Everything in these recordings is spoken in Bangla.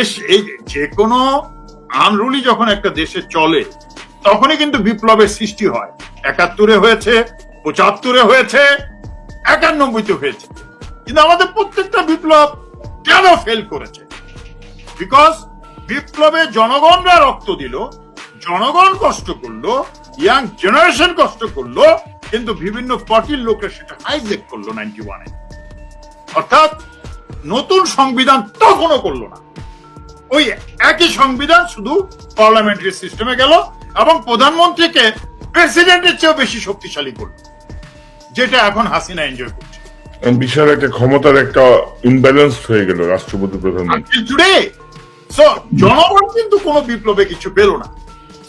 এস এই যে কোনো আনরুলি যখন একটা দেশে চলে, তখনই কিন্তু বিপ্লবের সৃষ্টি হয়। একাত্তরে হয়েছে, পঁচাত্তরে হয়েছে, একানব্বইতে হয়েছে। কিন্তু আমাদের প্রত্যেকটা বিপ্লব কেন ফেল করেছে? বিকজ বিপ্লবে জনগণরা রক্ত দিল, জনগণ কষ্ট করল ইয়াং জেনারেশন কষ্ট করল, কিন্তু বিভিন্ন পার্টির লোকের সেটা হাইজেক করল নাইনটি ওয়ানে অর্থাৎ নতুন সংবিধান তখনও করল না। ওই একই সংবিধান শুধু পার্লামেন্টারি সিস্টেমে গেল এবং প্রধানমন্ত্রীকে প্রেসিডেন্টের চেয়েও বেশি শক্তিশালী করল যেটা এখন হাসিনা এনজয় করছে। বিশাল একটা ক্ষমতার একটা ইমব্যালেন্স হয়ে গেল রাষ্ট্রপতি প্রধানমন্ত্রী। টুডে সো জনগণ কিন্তু কোনো বিপ্লবে কিছু পেল না।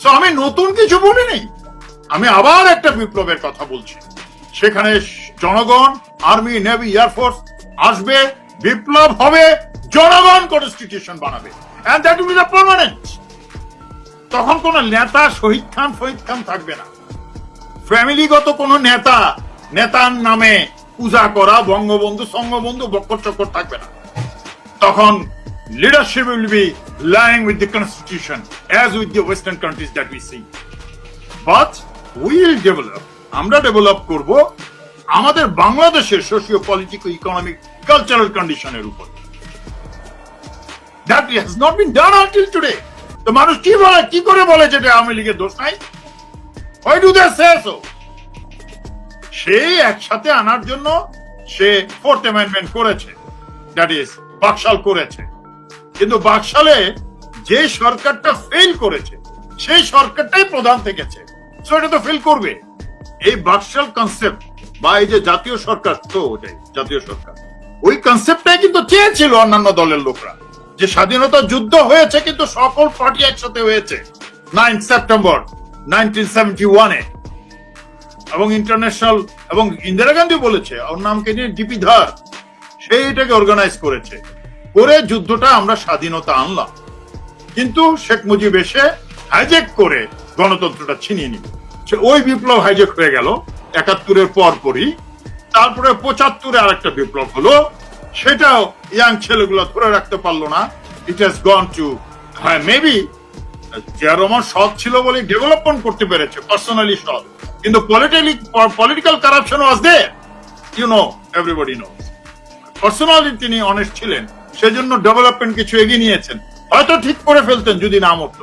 সো আমি নতুন কিছু বলি নেই আমি আবার একটা বিপ্লবের কথা বলছি। সেখানে জনগণ আর্মি নেভি এয়ারফোর্স আসবে বিপ্লব হবে জনগণ কনস্টিটিউশন বানাবে। That will be the permanent তখন কোন নেতা শহীদ খান ফহিদ খান থাকবে না। ফ্যামিলিগত কোন নেতা, নেতার নামে পূজা করা, বঙ্গবন্ধু, সঙ্গবন্ধু, বক্কর চক্কর থাকবে না। তখন leadership will be lying with the constitution, as with the western countries that we see. But will develop, আমরা ডেভেলপ করব আমাদের বাংলাদেশের সোশিও পলিটিক্যাল ইকোনমিক কালচারাল কন্ডিশনের উপর। That has not been done until today তো মানুষ কি বলে, কি করে বলে যে এটা আওয়ামী লীগের দোষ নাই? Why do they say so সেই একসাথে আনার জন্য সে ফোর্থ অ্যামেন্ডমেন্ট করেছে। দ্যাট ইজ বাকশাল করেছে। কিন্তু বাকশালে যে সরকারটা ফেল করেছে, সেই সরকারটাই প্রধান থেকেছে। সো এটা তো ফেল করবে। এই বাকশাল কনসেপ্ট বা এই যে জাতীয় সরকার, তো ওটাই, জাতীয় সরকার। ওই কনসেপ্টটাই কিন্তু চেয়েছিল অন্যান্য দলের লোকরা। যে স্বাধীনতা যুদ্ধ হয়েছে, কিন্তু সকল পার্টি একসাথে হয়েছে। নাইন সেপ্টেম্বর এবং ইন্টারন্যাশনাল, এবং ইন্দিরা গান্ধী বলেছে, ওর নামকে নিয়ে ডিপি ধার। সে এটাকে অর্গানাইজ করেছে। করে যুদ্ধটা আমরা স্বাধীনতা আনলাম। কিন্তু শেখ মুজিব এসে হাইজেক করে গণতন্ত্রটা ছিনিয়ে নিল। সে ওই বিপ্লব হাইজেক হয়ে গেল, একাত্তরের পর পরই তারপরে পঁচাত্তরে আরেকটা বিপ্লব হলো সেটাও ইয়াং ছেলেগুলো ধরে রাখতে পারল না। ইট হ্যাজ গন টু হ্যাঁ মেবি জিয়া রহমান সৎ ছিল বলে ডেভেলপমেন্ট করতে পেরেছে পার্সোনালি সৎ। কিন্তু politically political corruption was they you know everybody know personally তিনি অনেস্ট ছিলেন, সেজন্য ডেভেলপমেন্ট কিছু এগিয়ে নিয়েছেন। হয়তো ঠিক করে ফেলতেন যদি না মরত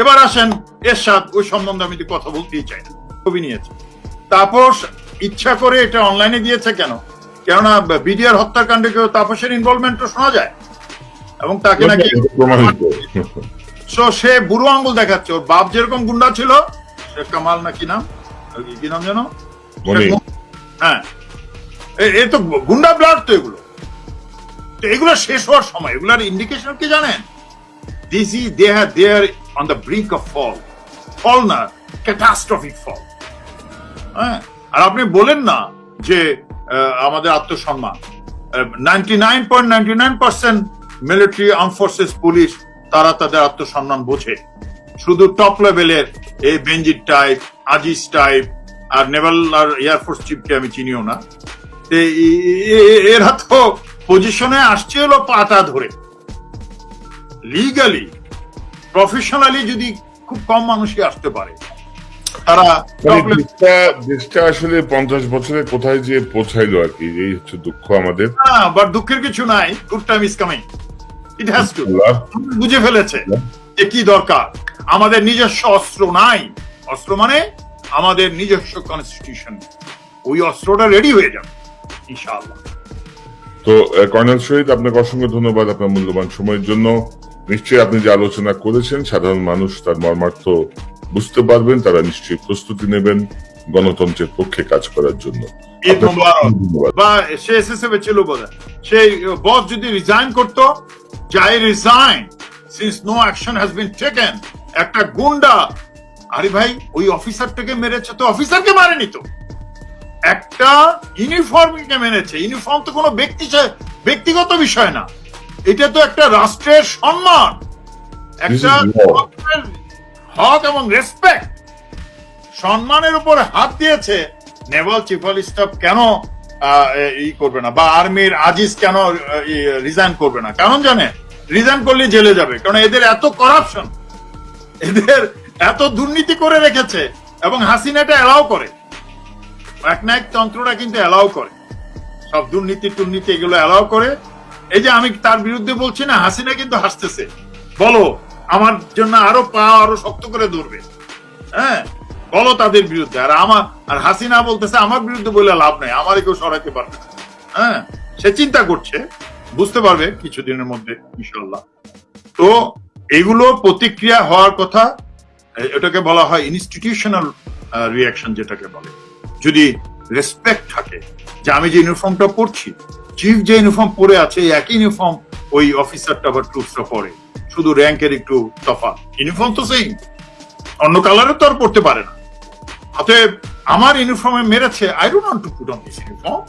এবার আসেন এরশাদ, ওই সম্বন্ধে আমি কথা বলতেই চাই না। ছবি নিয়েছে। তাপস, ইচ্ছা করে এটা অনলাইনে দিয়েছে কেন? কেননা বিডিআর হত্যাকাণ্ডে কেউ তাপসের ইনভলভমেন্ট শোনা যায়। এবং তাকে নাকি সো সে বুড়ো আঙ্গুল দেখাচ্ছে। ওর বাপ যেরকম গুন্ডা ছিল সে কামাল না কি নাম? কি নাম যেন? হ্যাঁ। এ- তো গুন্ডা ব্লাড তো এগুলো। তো এগুলো শেষ হওয়ার সময়। এগুলোর ইন্ডিকেশন কি জানেন? This E they have they are on the brink of fall fall না ক্যাটাস্ট্রফিক ফল হ্যাঁ। আর আপনি বলেন না যে আমাদের আত্মসম্মান। মিলিটারি আর্ম ফোর্সেস পুলিশ তারা তাদের আত্মসম্মান বোঝে। শুধু টপ লেভেলের এই বেঞ্জির টাইপ আজিজ টাইপ আর নেভাল আর এয়ারফোর্স চিফকে আমি চিনিও না। এরা তো পজিশনে আসছে হলো পাতা ধরে। লিগালি প্রফেশনালি যদি খুব কম মানুষই আসতে পারে। তারা মানে দেশটা দেশটা আসলে পঞ্চাশ বছরে কোথায় যে পৌঁছাইলো আর কি এই হচ্ছে দুঃখ আমাদের। না বাট দুঃখের কিছু নাই। Good time is coming it has to বুঝে ফেলেছে যে কি দরকার। আমাদের নিজস্ব অস্ত্র নাই। অস্ত্র মানে আমাদের নিজস্ব কনস্টিটিউশন ওই অস্ত্রটা রেডি হয়ে যাবে ইনশাআল্লাহ। তো কর্নেল শহীদ আপনাকে অসংখ্য ধন্যবাদ আপনার মূল্যবান সময়ের জন্য। নিশ্চয়ই আপনি যে আলোচনা করেছেন সাধারণ মানুষ তার মর্মার্থ বুঝতে পারবেন তারা নিশ্চয়ই প্রস্তুতি নেবেন গণতন্ত্রের পক্ষে কাজ করার জন্য। বা সে এসএসএফ ছিল বোধ সেই বস যদি রিজাইন করতো যাই resign since no action has been taken একটা গুন্ডা আরে ভাই ওই অফিসারটাকে মেরেছে তো অফিসারকে মারেনি তো। একটা ইউনিফর্মকে মেরেছে। ইউনিফর্ম তো কোনো ব্যক্তি ব্যক্তিগত বিষয় না। এটা তো একটা রাষ্ট্রের সম্মান। একটা হক এবং রেসপেক্ট সম্মানের উপরে হাত দিয়েছে নেভাল চিফ অফ স্টাফ কেন ই করবে না? বা আর্মির আজিজ কেন রিজাইন করবে না? কারণ জানে রিজাইন করলে জেলে যাবে। কারণ এদের এত করাপশন এদের এত দুর্নীতি করে রেখেছে এবং হাসিনাটা এলাও করে। এক না এক তন্ত্রটা কিন্তু এলাও করে। সব দুর্নীতি টুর্নীতি এগুলো এলাও করে। এই যে আমি তার বিরুদ্ধে বলছি না, হাসিনা কিন্তু হাসতেছে। বলো আমার জন্য আরও পা আরও শক্ত করে ধরবে। হ্যাঁ? বলো তাদের বিরুদ্ধে। আর আমার আর হাসিনা বলতেছে, আমার বিরুদ্ধে বলে লাভ নাই আমারই কেউ সরাইতে পারবে হ্যাঁ? সে চিন্তা করছে, বুঝতে পারবে কিছুদিনের মধ্যে ইনশাল্লাহ তো এগুলো প্রতিক্রিয়া হওয়ার কথা এটাকে বলা হয় ইনস্টিটিউশনাল রিয়াকশন যেটাকে বলে। যদি রেসপেক্ট থাকে, যে আমি যে ইউনিফর্মটা পরছি চিফ যে ইউনিফর্ম পরে আছে একই ইউনিফর্ম ওই অফিসারটা বা ট্রুপসটা পরে। শুধু র্যাঙ্কের একটু তফাৎ। ইউনিফর্ম তো সেই অন্য কালারে তো আর পড়তে পারে না। অতএব আমার ইউনিফর্মে মেরেছে I don't want to put on this uniform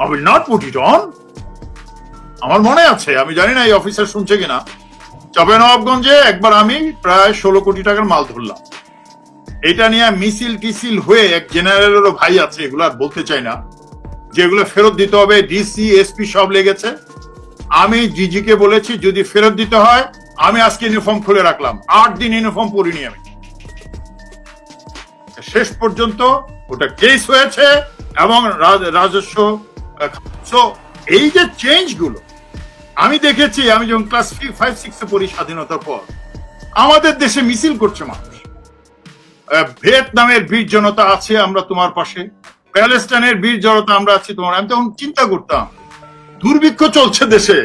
I will not put it on আমার মনে আছে, আমি জানি না এই অফিসার শুনছে কিনা। চাপে নবাবগঞ্জে একবার আমি প্রায় ষোলো কোটি টাকার মাল ধরলাম। এটা নিয়ে মিছিল টিসিল হয়ে এক জেনারেলেরও ভাই আছে, এগুলো আর বলতে চাই না। যেগুলো ফেরত দিতে হবে ডিসি এসপি সব লেগেছে। আমি জিজিকে বলেছি, যদি ফেরত দিতে হয়, আমি আজকে ইউনিফর্ম খুলে রাখলাম। আট দিন ইউনিফর্ম পরিনি আমি। শেষ পর্যন্ত ওটা কেস হয়েছে এবং রাজস্ব এই যে চেঞ্জগুলো, আমি দেখেছি, আমি যখন ক্লাস ফাইভ সিক্সে পড়ি স্বাধীনতার পর, আমাদের দেশে মিছিল করছে মানুষ। ভিয়েতনামের বীর জনতা আছে আমরা তোমার পাশে, প্যালেস্টাইনের বীর জনতা আমরা আছি তোমার। আমি তখন চিন্তা করতাম দুর্ভিক্ষ চলছে দেশে।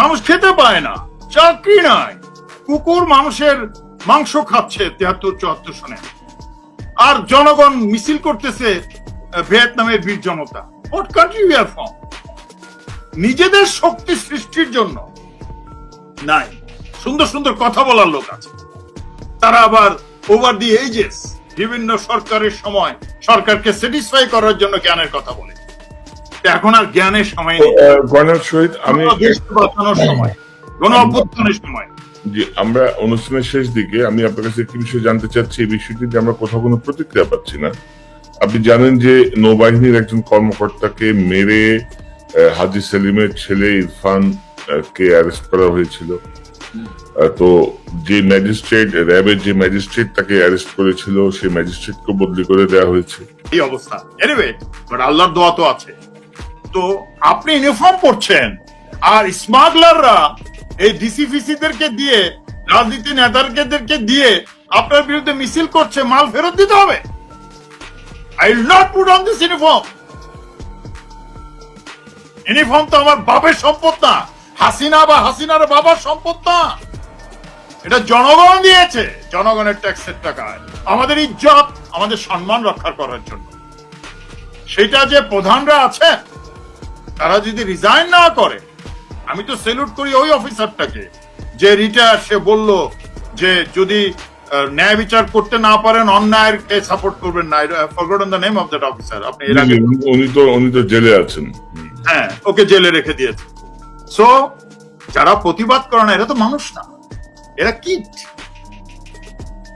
মানুষ খেতে পায় না, চাকরি নাই। কুকুর মানুষের মাংস খাচ্ছে তিয়াত্তর চুয়াত্তর সনে। আর জনগণ মিছিল করতেছে ভিয়েতনামের বীর জনতা। What country we are from নিজেদের শক্তি সৃষ্টির জন্য নাই। সুন্দর সুন্দর কথা বলার লোক আছে। তারা আবার ওভার দি এজেস বিভিন্ন সরকারের সময় সরকারকে স্যাটিসফাই করার জন্য জ্ঞানের কথা বলে। এখন আর জ্ঞানের সময় নেই। কর্নেল শহীদ আমি বাঁচানোর সময়। অভ্যুত্থানের সময়। যে আমরা অনুষ্ঠানের শেষ দিকে আমি আপনার কাছে একটি বিষয় জানতে চাচ্ছি এই বিষয়টিতে আমরা কোথাও কোনো প্রতিক্রিয়া পাচ্ছি না। আপনি জানেন যে নৌবাহিনীর একজন কর্মকর্তাকে মেরে হাজি সেলিমের ছেলে ইরফান কে অ্যারেস্ট করা হয়েছিল। তো যে ম্যাজিস্ট্রেট র্যাবের যে ম্যাজিস্ট্রেট তাকে অ্যারেস্ট করেছিল সেই ম্যাজিস্ট্রেটকে বদলি করে দেওয়া হয়েছে। এই অবস্থা। এনিওয়ে বাট আল্লাহর দোয়া তো আছে। তো আপনি ইউনিফর্ম পরছেন। আর স্মাগলাররা এই ডিসি ফিসিদেরকে দিয়ে, রাজনীতি নেতাদেরকে দিয়ে আপনার বিরুদ্ধে মিছিল করছে, মাল ফেরত দিতে হবে। I will not put on this uniform uniform তো আমার বাপের সম্পদ না। হাসিনা বা হাসিনার বাবার সম্পদ না। এটা জনগণ দিয়েছে। জনগণের ট্যাক্সের টাকায়। আমাদের ইজ্জত, আমাদের সম্মান রক্ষা করার জন্য। সেটা যে প্রধানরা আছে তারা যদি রিজাইন না করে আমি তো সেলুট করি ওই অফিসারটাকে যে রিটায়ার সে বলল যে যদি ন্যায় বিচার করতে না পারেন অন্যায়ের সাপোর্ট করবেন না। Forgotten the name of that officer আপনি এর আগে উনি- উনি তো উনি তো জেলে আছেন। হ্যাঁ ওকে জেলে রেখে দিয়েছে। সো যারা প্রতিবাদ করে না এরা তো মানুষ না। এরা কীট।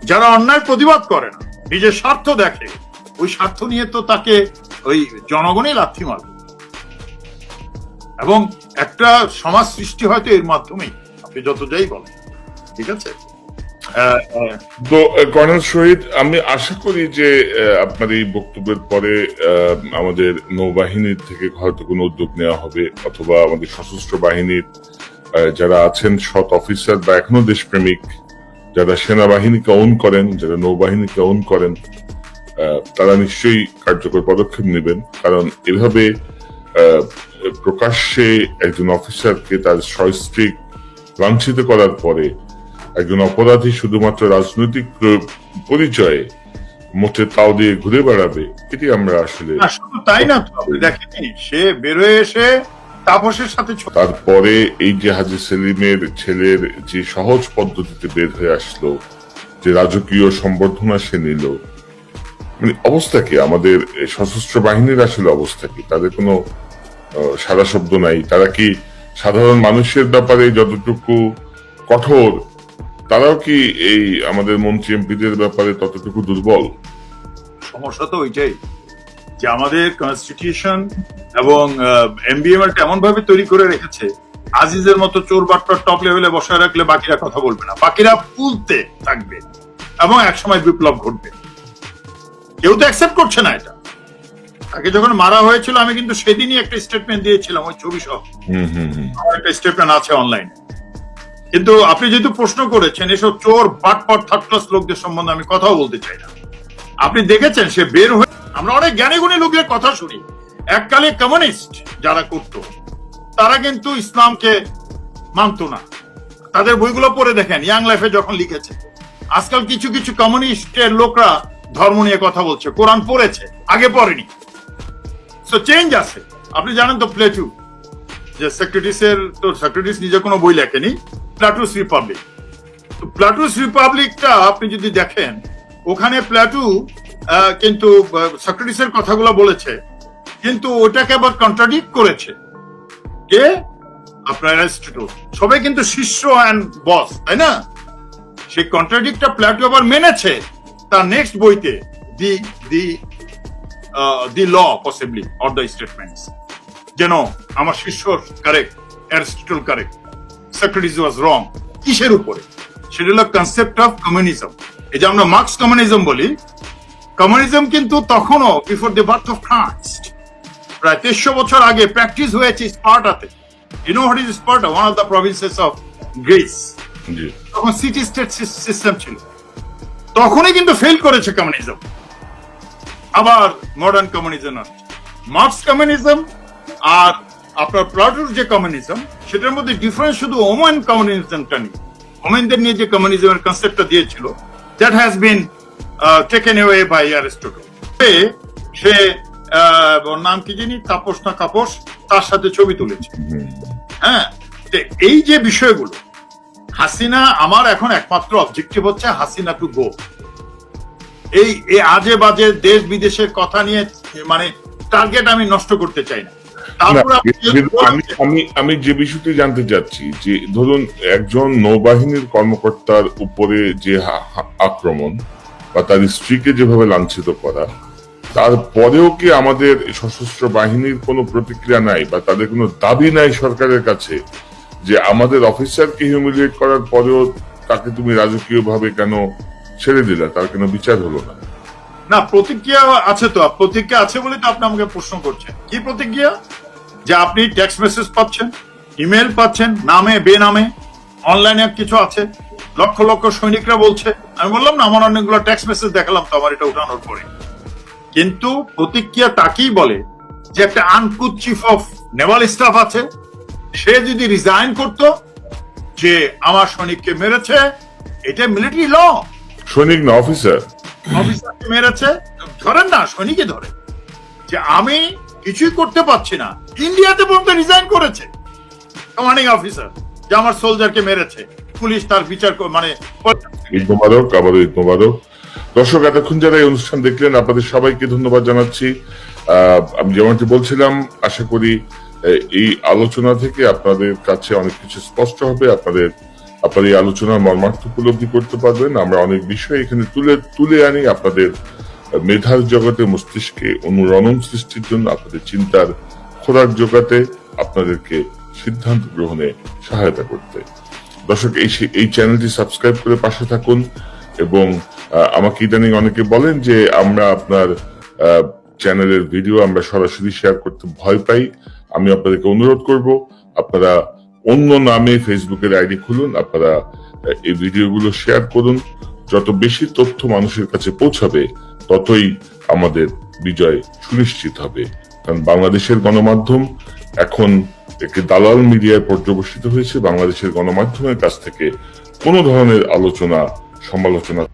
যারা অন্যায় প্রতিবাদ করে না নিজের স্বার্থ দেখে ওই স্বার্থ নিয়ে তো তাকে ওই জনগণই লাথি মারবে এবং একটা সমাজ সৃষ্টি হয়তো এর মাধ্যমেই, আপনি যত যাই বলেন, ঠিক আছে? তো কর্নেল শহীদ, আমি আশা করি যে আপনার এই বক্তব্যের পরে আমাদের নৌবাহিনীর থেকে হয়তো কোনো উদ্যোগ নেওয়া হবে, অথবা আমাদের সশস্ত্র বাহিনীর যারা আছেন, সৎ অফিসার বা এখনও দেশপ্রেমিক, যারা সেনাবাহিনীকে ওন করেন, যারা নৌবাহিনীকে ওন করেন তারা নিশ্চয়ই কার্যকর পদক্ষেপ নেবেন। কারণ এভাবে প্রকাশ্যে একজন অফিসারকে তার সস্ত্রীক লাঞ্ছিত করার পরে একজন অপরাধী শুধুমাত্র রাজনৈতিক পরিচয়ে মোটে তাও দিয়ে ঘুরে বেড়াবে এটি আমরা আসলে তাই না দেখেনি সে বেরোয় এসে তাপসের সাথে তারপরে এই যে হাজি সেলিমের ছেলের যে সহজ পদ্ধতিতে বের হয়ে আসলো যে রাজকীয় সম্বর্ধনা সে নিল মানে অবস্থা কি? আমাদের সশস্ত্র বাহিনীর আসলে অবস্থা কি? তাদের কোনো সারা শব্দ নাই। তারা কি সাধারণ মানুষের ব্যাপারে যতটুকু কঠোর, তারাও কি এই আমাদের মন্ত্রী এমপিদের ব্যাপারে ততটুকু দুর্বল? সমস্যা তো ওইটাই যে আমাদের কনস্টিটিউশন এবং এমবিএম এমন ভাবে তৈরি করে রেখেছে, আজিজের মতো চোর বাট্টার টপ লেভেলে বসায় রাখলে বাকিরা কথা বলবে না। বাকিরা পুলতে থাকবে এবং একসময় বিপ্লব ঘটবে। কেউ তো অ্যাকসেপ্ট করছে না এটা। তাকে যখন মারা হয়েছিল আমি কিন্তু সেদিনই একটা স্টেটমেন্ট দিয়েছিলাম ওই ছবি সহ। আমার একটা স্টেটমেন্ট আছে অনলাইনে কিন্তু আপনি যেহেতু প্রশ্ন করেছেন এসব চোর বাটপট থার্ড ক্লাস লোকদের সম্বন্ধে আমি কথাও বলতে চাই না। আপনি দেখেছেন সে বের হয়ে আমরা অনেক জ্ঞানী গুণী লোকদের কথা শুনি। এককালে কমিউনিস্ট যারা করত তারা কিন্তু ইসলামকে মানতো না। তাদের বইগুলো পড়ে দেখেন ইয়াং লাইফে যখন লিখেছে আজকাল কিছু কিছু কমিউনিস্টের লোকরা ধর্ম নিয়ে কথা বলছে। কোরআন পড়েছে আগে পড়েনি। সো চেঞ্জ আছে আপনি জানেন তো প্লেটু যে সেক্রেটারিসের তো সেক্রেটারিস নিজে কোনো বই লেখেনি প্লাটুস রিপাবলিক তো প্লাটুস রিপাবলিকটা আপনি যদি দেখেন, ওখানে প্লাটু কিন্তু সেক্রেটারিসের কথাগুলো বলেছে, কিন্তু ওটাকে আবার কন্ট্রাডিক্ট করেছে। কে? আপনার অ্যারিস্টটল সবাই কিন্তু শিষ্য অ্যান্ড বস তাই না? সেই কন্ট্রাডিক্টটা প্লাটু আবার মেনেছে, তার নেক্সট বইতে, the the the law possibly or the statements যেন আমার শিষ্য correct Aristotle correct Socrates was wrong কিসের উপরে? সেটা হলো কনসেপ্ট অফ কমিউনিজম এই যে আমরা মার্কস কমিউনিজম বলি কমিউনিজম কিন্তু তখনও before the birth of Christ প্রায় তেইশশো বছর আগে প্র্যাকটিস হয়েছে স্পার্টাতে। You know what is Sparta one of the provinces of Greece তখন সিটি স্টেট সিস্টেম ছিল। তখনই কিন্তু ফেল করেছে কমিউনিজম আবার মডার্ন কমিউনিজম আসছে মার্কস কমিউনিজম আর আপনার প্লাটুর যে কমিউনিজম সেটার মধ্যে ডিফারেন্স শুধু ওমেন কমিউনিজমটা নিয়ে ওমেনদের নিয়ে যে কমিউনিজমের কনসেপ্টটা দিয়েছিল that has been taken away by Aristotle সে ওর নাম কি জানি? তাপস না কাপস, তার সাথে ছবি তুলেছে। হ্যাঁ? এই যে বিষয়গুলো, হাসিনা আমার এখন একমাত্র অবজেক্টিভ হচ্ছে হাসিনা টু গো এই এই আজে বাজে দেশ বিদেশের কথা নিয়ে মানে টার্গেট আমি নষ্ট করতে চাই না। আমি আমি যে বিষয়টি জানতে চাচ্ছি যে ধরুন একজন নৌবাহিনীর কর্মকর্তার উপরে যে আক্রমণ বা তার স্ত্রীকে যেভাবে লাঞ্ছিত করা তারপরেও কি আমাদের সশস্ত্র বাহিনীর কোনো প্রতিক্রিয়া নাই বা তাদের কোনো দাবি নাই সরকারের কাছে যে আমাদের অফিসারকে হিউমিলিয়েট করার পরেও তাকে তুমি রাজকীয়ভাবে কেন ছেড়ে দিলা তার কেন বিচার হলো না। না, প্রতিক্রিয়া আছে তো, প্রতিক্রিয়া আছে বলে তো আপনি আমাকে প্রশ্ন করছেন। কি প্রতিক্রিয়া? যে আপনি টেক্সট মেসেজ পাচ্ছেন ইমেল পাচ্ছেন, নামে, বেনামে অনলাইনে কিছু আছে। লক্ষ লক্ষ সৈনিকরা বলছে। আমি বললাম না, আমার অনেকগুলো টেক্সট মেসেজ দেখালাম তো, আমার এটা উঠানোর পরে। কিন্তু প্রতিক্রিয়া তাকেই বলে যে একটা uncut chief of naval staff আছে, সে যদি রিজাইন করতো যে আমার সৈনিককে মেরেছে, এটা মিলিটারি ল সৈনিক না অফিসার অফিসারকে মেরেছে ধরেন না সৈনিকে ধরে। যে আমি কিছুই করতে পারছি না ইন্ডিয়াতে পর্যন্ত রিজাইন করেছে। কমান্ডিং অফিসার যে আমার সোলজারকে মেরেছে। পুলিশ তার বিচার মানে ঈদ মোবারক আবারও ঈদ মোবারক। দর্শক এতক্ষণ যারা এই অনুষ্ঠান দেখলেন আপনাদের সবাইকে ধন্যবাদ জানাচ্ছি। আমি যেমনটি বলছিলাম আশা করি এই আলোচনা থেকে আপনাদের কাছে অনেক কিছু স্পষ্ট হবে আপনাদের আপনার এই আলোচনার মর্মার্থ উপলব্ধি করতে পারবেন। আমরা অনেক বিষয় এখানে তুলে তুলে আনি আপনাদের মেধার জগতে মস্তিষ্কে অনুরণন সৃষ্টির জন্য, আপনাদের চিন্তার খোরাক জোগাতে, আপনাদেরকে সিদ্ধান্ত গ্রহণে সহায়তা করতে। দর্শক, এই এই চ্যানেলটি সাবস্ক্রাইব করে পাশে থাকুন এবং আমাকে ইদানিং অনেকে বলেন যে আমরা আপনার চ্যানেলের ভিডিও আমরা সরাসরি শেয়ার করতে ভয় পাই। আমি আপনাদেরকে অনুরোধ করব, আপনারা অন্য নামে ফেসবুকের আইডি খুলুন, আপনারা এই ভিডিওগুলো শেয়ার করুন। যত বেশি তথ্য মানুষের কাছে পৌঁছাবে, ততই আমাদের বিজয় সুনিশ্চিত হবে। কারণ বাংলাদেশের গণমাধ্যম এখন একটি দালাল মিডিয়ায় পর্যবসিত হয়েছে। বাংলাদেশের গণমাধ্যমের কাছ থেকে কোনো ধরনের আলোচনা, সমালোচনা